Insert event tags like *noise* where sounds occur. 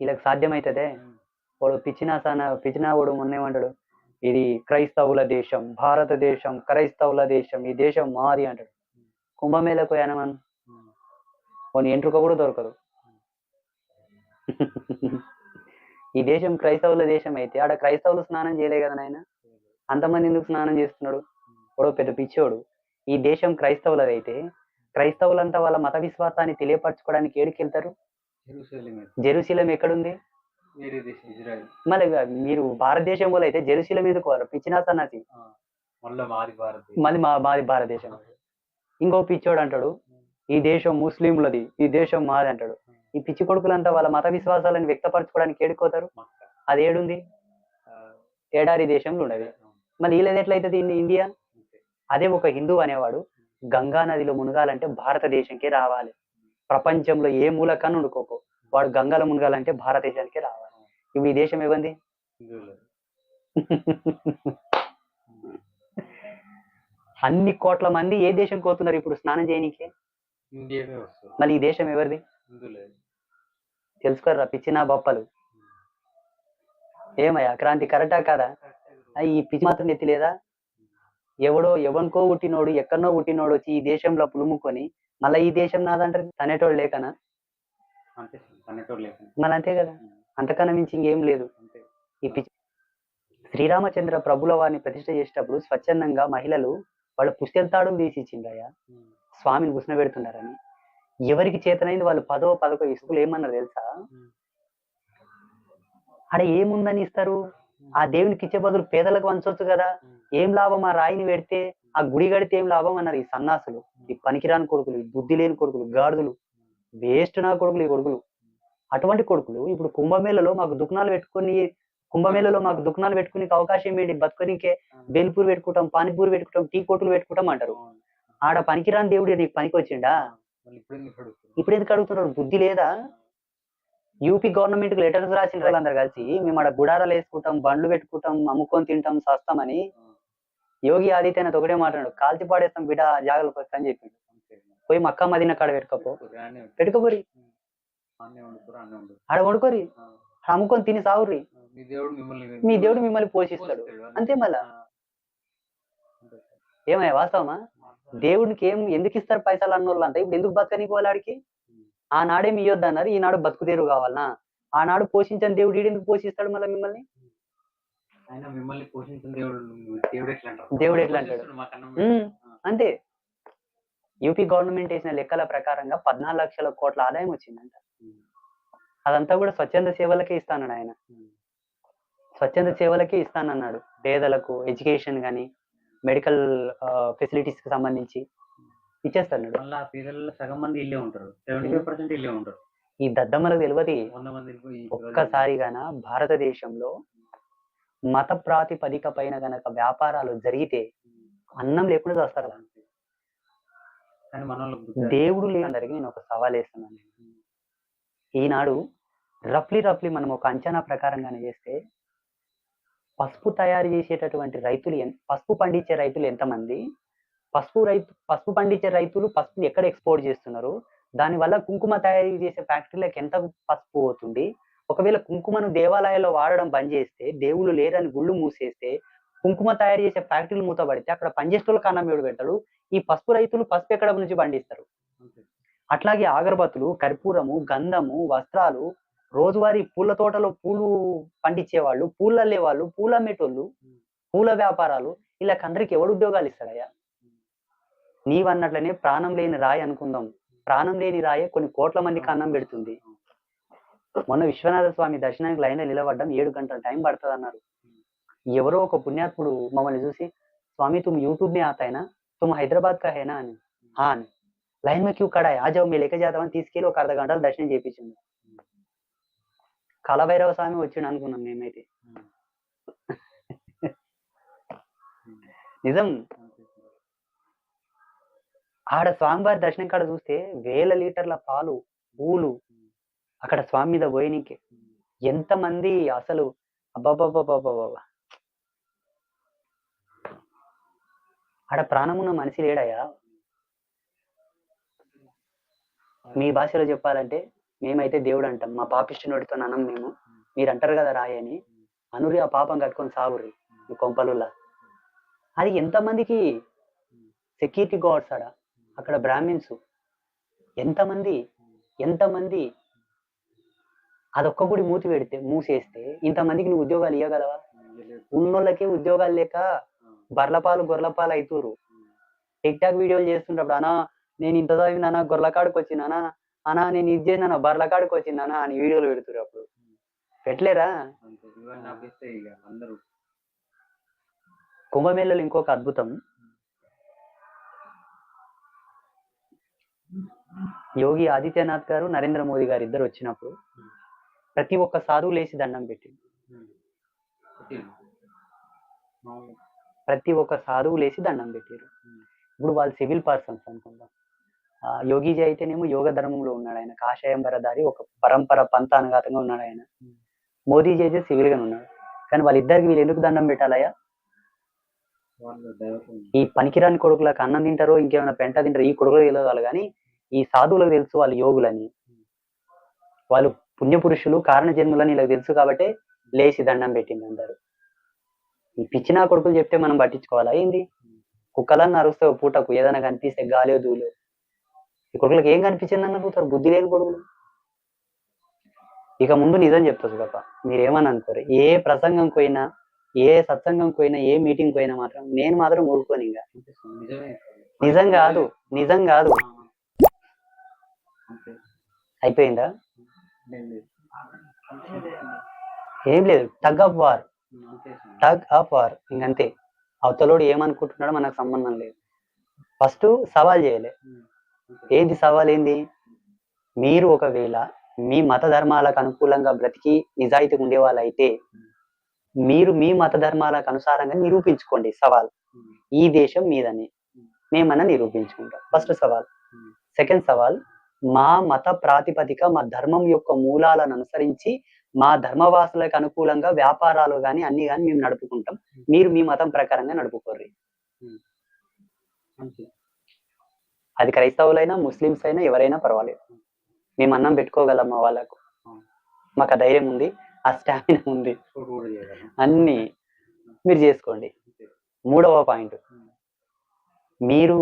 వీళ్ళకి సాధ్యమవుతుందే వాడు పిచ్చినాసాన పిచ్చినావాడు మొన్నేమంటాడు? ఇది క్రైస్తవుల దేశం భారతదేశం క్రైస్తవుల దేశం ఈ దేశం మాది అంటాడు. కుంభమేళకు పోయానమన్ కొన్ని ఎంట్రుక కూడా దొరకదు. ఈ దేశం క్రైస్తవుల దేశం అయితే ఆడ క్రైస్తవులు స్నానం చేయలే కదా నాయన? అంతమంది ఎందుకు స్నానం చేస్తున్నాడు? వాడు పెద్ద పిచ్చోడు. ఈ దేశం క్రైస్తవులదైతే క్రైస్తవులంతా వాళ్ళ మత విశ్వాసాన్ని తెలియపరచుకోవడానికి ఏడికి వెళ్తారు జెరూసలేం ఎక్కడుంది? మళ్ళీ మీరు భారతదేశం వాళ్ళు అయితే జెరూసలేం ఎందుకు పిచ్చినా సన్నాసి ఆ, మళ్ళా మాది భారతదేశం. మళ్ళీ మా మాది భారతదేశం. ఇంకో పిచ్చోడు అంటాడు ఈ దేశం ముస్లింలది ఈ దేశం మాది అంటాడు. ఈ పిచ్చి కొడుకులంతా వాళ్ళ మత విశ్వాసాలను వ్యక్తపరచుకోవడానికి ఏడుకోతారు? అది ఏడుంది? ఏడారి దేశంలో ఉన్నది మళ్ళీ వీళ్ళది ఎట్లయితుంది ఇండియా. అదే ఒక హిందూ అనేవాడు గంగా నదిలో మునగాలంటే భారతదేశంకి రావాలి. ప్రపంచంలో ఏ మూలకన్నా ఉండుకోకు. వాడు గంగలో మునగాలంటే భారతదేశానికి రావాలి. ఇప్పుడు ఈ దేశం ఏమంది? హిందువులు *laughs* అన్ని కోట్ల మంది ఏ దేశం కోతున్నారు ఇప్పుడు స్నానం చేయనీకి? మళ్ళీ ఈ దేశం ఎవరిది? హిందువులే తెలుసుకోర్రా పిచ్చినా బొప్పలు. ఏమయ్యా క్రాంతి కరెక్టా కాదా? అయ్యి ఈ పిచ్చి మాత్రం ఎత్తి లేదా? ఎవడో ఎవరికో పుట్టినోడు ఎక్కడనో పుట్టినోడు వచ్చి ఈ దేశంలో పులుముకొని మళ్ళీ ఈ దేశం నాదంటారు తనేటోడు లేకనా? అంతే మళ్ళీ అంతే కదా? అంతకన్నా మించి ఇంకేం లేదు. ఈ శ్రీరామచంద్ర ప్రభుల వారిని ప్రతిష్ఠ చేసేటప్పుడు స్వచ్ఛందంగా మహిళలు వాళ్ళ పుస్తెల్తాడులు తీసి ఇచ్చిండ్రయ్యా ఉమ్. స్వామిని కూర్చోబెడుతున్నారని. ఎవరికి చేతనైంది వాళ్ళు పదో పదకో ఇసుకులు ఏమన్నారు తెలుసా. ఆడ ఏముందని ఇస్తారు? ఆ దేవునికి ఇచ్చే బదులు పేదలకు వంచొచ్చు కదా. ఏం లాభం ఆ రాయిని పెడితే? ఆ గుడి కడితే ఏం లాభం అన్నారు ఈ సన్నాసులు? ఈ పనికిరాని కొడుకులు ఈ బుద్ధి లేని కొడుకులు గాడిదలు వేస్ట్ నా కొడుకులు ఈ కొడుకులు. అటువంటి కొడుకులు ఇప్పుడు కుంభమేళలో మాకు దుకాణాలు పెట్టుకొని కుంభమేళలో మాకు దుకాణాలు పెట్టుకునే అవకాశం ఏంటి? బతుకనికే బేల్పూర్ పెట్టుకుంటాం పానీపూరి పెట్టుకుంటాం టీ కోట్లు పెట్టుకుంటాం అంటారు. ఆడ పనికిరాని దేవుడు నీకు పనికి వచ్చిండా? ఇప్పుడు ఎందుకు అడుగుతున్నారు? బుద్ధి లేదా? యూపీ గవర్నమెంట్కి లెటర్స్ రాసిన వాళ్ళందరూ కలిసి. మేము ఆడ గుడారాలు వేసుకుంటాం బండ్లు పెట్టుకుంటాం అమ్ముకొని తింటాం సస్తామని యోగి ఆదిత్యనాథ్ ఒకటే మాట్లాడు కాల్చి పాడేస్తాం బిడ్డ జాగ్రత్త అని చెప్పిండు. అంతే. పోయి మక్కా మదీనా కాడ పెట్టుకోపో. పెట్టుకోపోరి. ఆడ వండుకోరి అమ్ముకొని తిని సాగుర్రి. మీ దేవుడు మిమ్మల్ని పోషిస్తాడు. అంతే. మళ్ళా. ఏమయ్యా వాస్తవమా? దేవుడికి ఏం ఎందుకు ఇస్తారు పైసలు అన్నోళ్ళు అంతా? ఇప్పుడు ఎందుకు బతకనికి వాళ్ళాడికి ఆనాడే మీ యొద్ద అన్నారు ఈనాడు బతుకుతేరు కావాలనా? ఆనాడు పోషించని దేవుడు ఎందుకు పోషిస్తాడు మళ్ళీ మిమ్మల్ని? ఆయన మిమ్మల్ని పోషించిన దేవుడు దేవుడు ఎట్లా అంటారు? దేవుడు ఎట్లా అంటాడు? అంతే. యూపీ గవర్నమెంట్ వేసిన లెక్కల ప్రకారంగా పద్నాలుగు లక్షల కోట్ల ఆదాయం వచ్చిందంట. అదంతా కూడా స్వచ్ఛంద సేవలకే ఇస్తానన్నాడు ఆయన. స్వచ్ఛంద సేవలకే ఇస్తానన్నాడు. పేదలకు ఎడ్యుకేషన్ కానీ మెడికల్ ఫెసిలిటీస్కి సంబంధించి ఇచ్చేస్తాడు మళ్ళా ఆ పేదలలో సగం మంది ఇల్లే ఉంటారు. సెవెంటీ ఫైవ్ పర్సెంట్ ఇల్లే ఉంటారు. ఈ దద్దమ్మలకు తెలియదు. ఒక్కసారిగాన భారతదేశంలో మత ప్రాతిపదిక పైన గనక వ్యాపారాలు జరిగితే అన్నం లేకుండా చేస్తారు. దేవుడు లేనందరికి నేను ఒక సవాల్ వేస్తున్నాను. ఈనాడు రఫ్లీ రఫ్లీ మనం ఒక అంచనా ప్రకారంగానే చేస్తే పసుపు తయారు చేసేటటువంటి రైతులు పసుపు పండించే రైతులు ఎంతమంది? పసుపు రైతు పసుపు పండించే రైతులు పసుపుని ఎక్కడ ఎక్స్పోర్ట్ చేస్తున్నారు? దానివల్ల కుంకుమ తయారు చేసే ఫ్యాక్టరీలకు ఎంత పసుపు పోతుంది? ఒకవేళ కుంకుమను దేవాలయాల్లో వాడడం బంద్ చేస్తే దేవుళ్ళు లేరని గుళ్ళు మూసేస్తే కుంకుమ తయారు చేసే ఫ్యాక్టరీలు మూతపడితే అక్కడ పనిచేసేటోళ్ళకి అన్నం ఎవడు పెడతాడు? ఈ పసుపు రైతులు పసుపు ఎక్కడ నుంచి పండిస్తారు. అట్లాగే అగరబత్తులు కర్పూరము గంధము వస్త్రాలు రోజువారీ పూల తోటలో పూలు పండించే వాళ్ళు పూలు అల్లే వాళ్ళు పూలు అమ్మేటోళ్ళు పూల వ్యాపారాలు వీళ్ళకందరికి ఎవడు ఉద్యోగాలు ఇస్తాడయ్యా? నీవన్నట్లనే ప్రాణం లేని రాయి అనుకుందాం. ప్రాణం లేని రాయే కొన్ని కోట్ల మందికి అన్నం పెడుతుంది. మొన్న విశ్వనాథ స్వామి దర్శనానికి లైన్లో నిలబడ్డం ఏడు గంటల టైం పడుతుంది అన్నారు ఎవరో ఒక పుణ్యాత్ముడు మమ్మల్ని చూసి స్వామి తుమ్ యూట్యూబ్ మే ఆతాయినా తుమ్ హైదరాబాద్ కా హేనా అని. హా అని. లైన్ మే క్యూ కడాయి? ఆ మీ లెక్క చేద్దామని తీసుకెళ్ళి ఒక అర్ధ గంటలు దర్శనం చేయించింది కలభైరవ స్వామి వచ్చిండు అనుకున్నాం మేమైతే. నిజం. ఆడ స్వామివారి దర్శనం కాడ చూస్తే వేల లీటర్ల పాలు పూలు అక్కడ స్వామి మీద పోయినీకి ఎంతమంది అసలు అబ్బాబాబాబాబా ఆడ ప్రాణమున్న మనిషి లేడయ్యా. మీ భాషలో చెప్పాలంటే మేమైతే దేవుడు అంటాం. మా పాపిష్టినోడితో అనం మేము. మీరు అంటారు కదా రాయి అని. అనురి ఆ పాపం కట్టుకొని సాగురి ఈ కొంపలులా. అది ఎంతమందికి సెక్యూరిటీ గార్డ్స్ ఆడ? అక్కడ బ్రాహ్మిన్స్. ఎంతమంది? ఎంతమంది అదొక్క గుడి మూతి పెడితే మూసేస్తే ఇంతమందికి నువ్వు ఉద్యోగాలు ఇవ్వగలవా ఉన్నోళ్ళకే ఉద్యోగాలు లేక బర్లపాలు గొర్రెలపాలు అవుతురు టిక్ టాక్ వీడియోలు చేస్తుంటప్పుడు అనా నేను ఇంత చదివినానా గొర్రెల కాడికి వచ్చినానా అనా నేను ఇది చేసినా బర్రెల కాడికి వచ్చినానా అని వీడియోలు పెడుతురు అప్పుడు. పెట్టలేరా? కుంభమేళలో ఇంకొక అద్భుతం. యోగి ఆదిత్యనాథ్ గారు నరేంద్ర మోదీ గారు ఇద్దరు వచ్చినప్పుడు ప్రతి ఒక్క సాధువు లేచి దండం పుట్టిండు. ప్రతి ఒక్క సాధువు లేచి దండం పెట్టారు ఇప్పుడు వాళ్ళు సివిల్ పర్సన్స్ అనుకుందాం. యోగీజీ అయితేనేమో యోగ ధర్మంలో ఉన్నాడు ఆయన. కాషాయం బరదారి ఒక పరంపర పంతానుఘాతంగా ఉన్నాడు ఆయన. మోదీజీ అయితే సివిల్ గానే ఉన్నాడు. కానీ వాళ్ళిద్దరికి వీళ్ళు ఎందుకు దండం పెట్టాలయ్యా? వాళ్ళ ఈ పనికిరాని కొడుకులకు అన్నం తింటారో ఇంకేమైనా పెంట తింటారో ఈ కొడుకులు తెలియదు కానీ ఈ సాధువులకు తెలుసు వాళ్ళు యోగులని. వాళ్ళు పుణ్యపురుషులు కారణ జన్ములని తెలుసు కాబట్టి లేచి దండం పెట్టింది అందరు. ఈ పిచ్చిన కొడుకులు చెప్తే మనం పట్టించుకోవాలా ఏంది? కుక్కలన్నీ అరుస్తే పూటకు ఏదైనా కనిపిస్తే గాలి దూలు ఈ కొడుకులకు ఏం కనిపించింది అనుకుంటారు బుద్ధి లేని కొడుకులు. ఇక ముందు నిజం చెప్తారు గప్ప మీరేమని అనుకోరు? ఏ ప్రసంగం పోయినా ఏ సత్సంగం పోయినా ఏ మీటింగ్ పోయినా మాత్రం నేను మాత్రం ఊరుకోను ఇంకా నిజం కాదు నిజం కాదు. అయిపోయిందా? ఏం లేదు. Tug of war. Tug of war. ఇంకంతే అవతలోడు ఏమనుకుంటున్నాడో మనకు సంబంధం లేదు. ఫస్ట్ సవాల్ చేయలే. ఏంది సవాల్ ఏంది? మీరు ఒకవేళ మీ మత ధర్మాలకు అనుకూలంగా బ్రతికి నిజాయితీగా ఉండే అయితే మీరు మీ మత ధర్మాలకు అనుసారంగా నిరూపించుకోండి సవాల్. ఈ దేశం మీదని. మేమన్నా నిరూపించుకుంటాం. ఫస్ట్ సవాల్. సెకండ్ సవాల్. మా మత ప్రాతిపదిక మా ధర్మం యొక్క మూలాలను అనుసరించి మా ధర్మవాసులకు అనుకూలంగా వ్యాపారాలు కానీ అన్ని కానీ మేము నడుపుకుంటాం. మీరు మీ మతం ప్రకారంగా నడుపుకోర్రి. అది క్రైస్తవులైనా ముస్లిమ్స్ అయినా ఎవరైనా పర్వాలేదు. మేము అన్నం పెట్టుకోగలం మా వాళ్ళకు మాకు ఆ ధైర్యం ఉంది ఆ స్టామినా ఉంది. అన్ని మీరు చేసుకోండి. మూడవ పాయింట్. మీరు